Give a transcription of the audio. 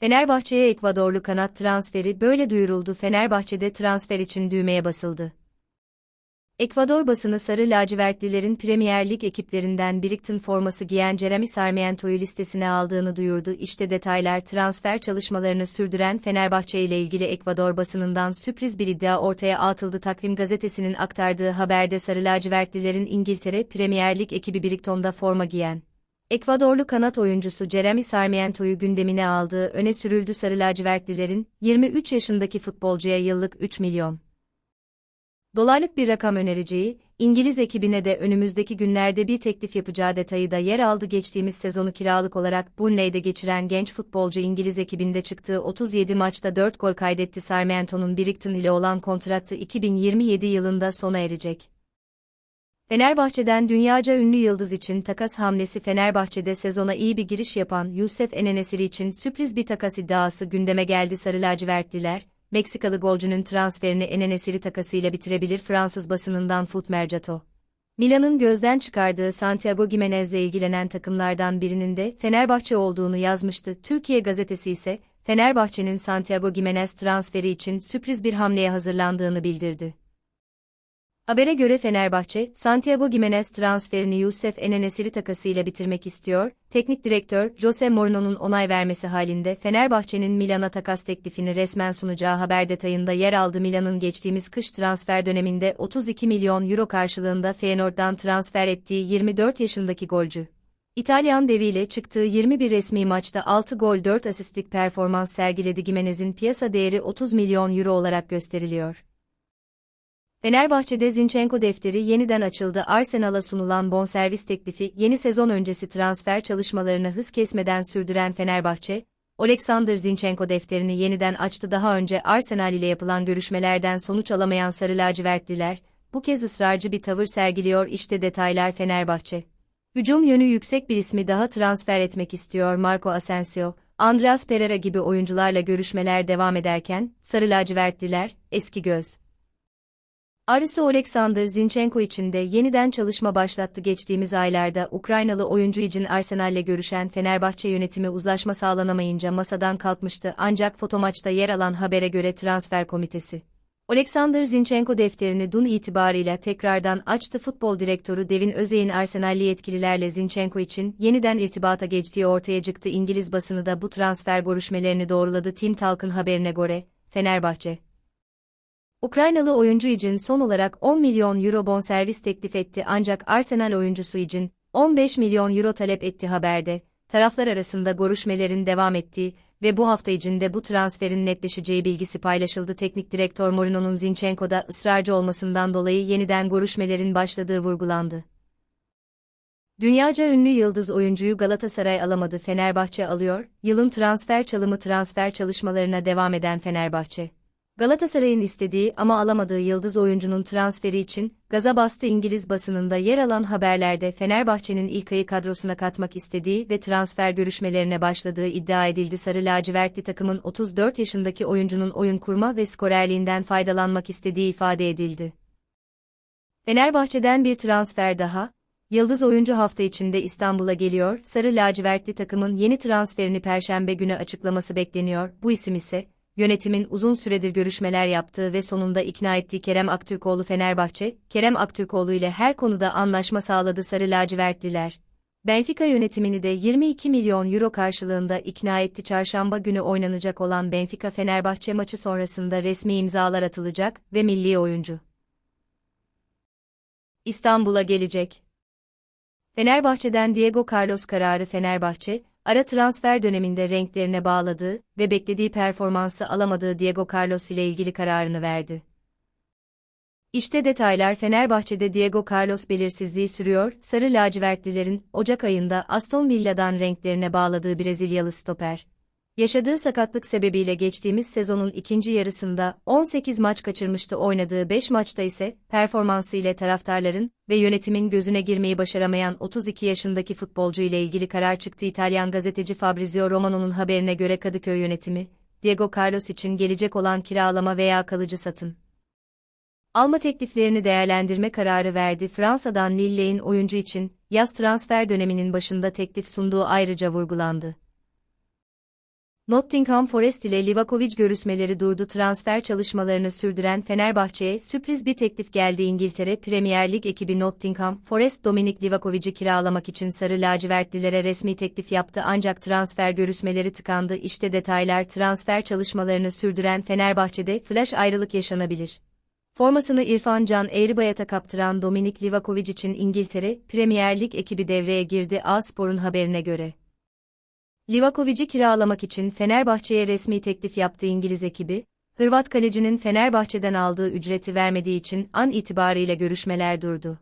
Fenerbahçe'ye Ekvadorlu kanat transferi böyle duyuruldu. Fenerbahçe'de transfer için düğmeye basıldı. Ekvador basını sarı lacivertlilerin Premier Lig ekiplerinden Brighton forması giyen Jeremy Sarmiento'yu listesine aldığını duyurdu. İşte detaylar transfer çalışmalarını sürdüren Fenerbahçe ile ilgili Ekvador basınından sürpriz bir iddia ortaya atıldı. Takvim gazetesinin aktardığı haberde sarı lacivertlilerin İngiltere Premier Lig ekibi Brighton'da forma giyen Ekvadorlu kanat oyuncusu Jeremy Sarmiento'yu gündemine aldığı öne sürüldü sarı lacivertlilerin 23 yaşındaki futbolcuya yıllık 3 milyon dolarlık bir rakam önereceği, İngiliz ekibine de önümüzdeki günlerde bir teklif yapacağı detayı da yer aldı. Geçtiğimiz sezonu kiralık olarak Burnley'de geçiren genç futbolcu İngiliz ekibinde çıktığı 37 maçta 4 gol kaydetti. Sarmiento'nun Brighton ile olan kontratı 2027 yılında sona erecek. Fenerbahçe'den dünyaca ünlü yıldız için takas hamlesi Fenerbahçe'de sezona iyi bir giriş yapan Yusuf Enenesiri için sürpriz bir takas iddiası gündeme geldi Sarı lacivertliler, Meksikalı golcünün transferini Enenesiri takasıyla bitirebilir Fransız basınından Foot Mercato. Milan'ın gözden çıkardığı Santiago Gimenez'le ilgilenen takımlardan birinin de Fenerbahçe olduğunu yazmıştı. Türkiye gazetesi ise Fenerbahçe'nin Santiago Gimenez transferi için sürpriz bir hamleye hazırlandığını bildirdi. Habere göre Fenerbahçe, Santiago Gimenez transferini Yusuf Enenesiri takasıyla bitirmek istiyor. Teknik direktör Jose Mourinho'nun onay vermesi halinde Fenerbahçe'nin Milan'a takas teklifini resmen sunacağı haber detayında yer aldı. Milan'ın geçtiğimiz kış transfer döneminde 32 milyon euro karşılığında Feyenoord'dan transfer ettiği 24 yaşındaki golcü. İtalyan deviyle çıktığı 21 resmi maçta 6 gol 4 asistlik performans sergiledi Gimenez'in piyasa değeri 30 milyon euro olarak gösteriliyor. Fenerbahçe'de Zinchenko defteri yeniden açıldı. Arsenal'a sunulan bonservis teklifi yeni sezon öncesi transfer çalışmalarını hız kesmeden sürdüren Fenerbahçe, Alexander Zinchenko defterini yeniden açtı. Daha önce Arsenal ile yapılan görüşmelerden sonuç alamayan Sarı lacivertliler, bu kez ısrarcı bir tavır sergiliyor. İşte detaylar Fenerbahçe. Hücum yönü yüksek bir ismi daha transfer etmek istiyor Marco Asensio, Andreas Pereira gibi oyuncularla görüşmeler devam ederken, Sarı lacivertliler, eski göz. Arisi Oleksandr Zinchenko için de yeniden çalışma başlattı geçtiğimiz aylarda Ukraynalı oyuncu için Arsenal'le görüşen Fenerbahçe yönetimi uzlaşma sağlanamayınca masadan kalkmıştı ancak fotomaçta yer alan habere göre transfer komitesi. Oleksandr Zinchenko defterini dün itibarıyla tekrardan açtı futbol direktörü Devin Özey'in Arsenalli yetkililerle Zinchenko için yeniden irtibata geçtiği ortaya çıktı İngiliz basını da bu transfer görüşmelerini doğruladı Tim Talk'ın haberine göre, Fenerbahçe. Ukraynalı oyuncu için son olarak 10 milyon euro bonservis teklif etti ancak Arsenal oyuncusu için 15 milyon euro talep etti haberde. Taraflar arasında görüşmelerin devam ettiği ve bu hafta içinde bu transferin netleşeceği bilgisi paylaşıldı. Teknik direktör Mourinho'nun Zinchenko'da ısrarcı olmasından dolayı yeniden görüşmelerin başladığı vurgulandı. Dünyaca ünlü yıldız oyuncuyu Galatasaray alamadı Fenerbahçe alıyor, yılın transfer çalımı transfer çalışmalarına devam eden Fenerbahçe. Galatasaray'ın istediği ama alamadığı yıldız oyuncunun transferi için, gaza bastı İngiliz basınında yer alan haberlerde Fenerbahçe'nin ilk ayı kadrosuna katmak istediği ve transfer görüşmelerine başladığı iddia edildi. Sarı lacivertli takımın 34 yaşındaki oyuncunun oyun kurma ve skorerliğinden faydalanmak istediği ifade edildi. Fenerbahçe'den bir transfer daha, Yıldız oyuncu hafta içinde İstanbul'a geliyor, Sarı lacivertli takımın yeni transferini Perşembe günü açıklaması bekleniyor, bu isim ise, yönetimin uzun süredir görüşmeler yaptığı ve sonunda ikna ettiği Kerem Aktürkoğlu Fenerbahçe, Kerem Aktürkoğlu ile her konuda anlaşma sağladı Sarı Lacivertliler. Benfica yönetimini de 22 milyon euro karşılığında ikna etti. Çarşamba günü oynanacak olan Benfica-Fenerbahçe maçı sonrasında resmi imzalar atılacak ve milli oyuncu İstanbul'a gelecek. Fenerbahçe'den Diego Carlos kararı Fenerbahçe, ara transfer döneminde renklerine bağladığı ve beklediği performansı alamadığı Diego Carlos ile ilgili kararını verdi. İşte detaylar Fenerbahçe'de Diego Carlos belirsizliği sürüyor, Sarı lacivertlilerin Ocak ayında Aston Villa'dan renklerine bağladığı Brezilyalı stoper. Yaşadığı sakatlık sebebiyle geçtiğimiz sezonun ikinci yarısında 18 maç kaçırmıştı oynadığı 5 maçta ise performansı ile taraftarların ve yönetimin gözüne girmeyi başaramayan 32 yaşındaki futbolcu ile ilgili karar çıktı. İtalyan gazeteci Fabrizio Romano'nun haberine göre Kadıköy yönetimi, Diego Carlos için gelecek olan kiralama veya kalıcı satın alma tekliflerini değerlendirme kararı verdi. Fransa'dan Lille'in oyuncu için yaz transfer döneminin başında teklif sunduğu ayrıca vurgulandı. Nottingham Forest ile Livakovic görüşmeleri durdu. Transfer çalışmalarını sürdüren Fenerbahçe'ye sürpriz bir teklif geldi. İngiltere Premier Lig ekibi Nottingham Forest Dominik Livakovic'i kiralamak için Sarı Lacivertlilere resmi teklif yaptı. Ancak transfer görüşmeleri tıkandı. İşte detaylar. Transfer çalışmalarını sürdüren Fenerbahçe'de flash ayrılık yaşanabilir. Formasını İrfan Can Eğribayat'a kaptıran Dominik Livakovic için İngiltere Premier Lig ekibi devreye girdi. A-Spor'un haberine göre. Livakovic'i kiralamak için Fenerbahçe'ye resmi teklif yaptı İngiliz ekibi, Hırvat kalecinin Fenerbahçe'den aldığı ücreti vermediği için an itibariyle görüşmeler durdu.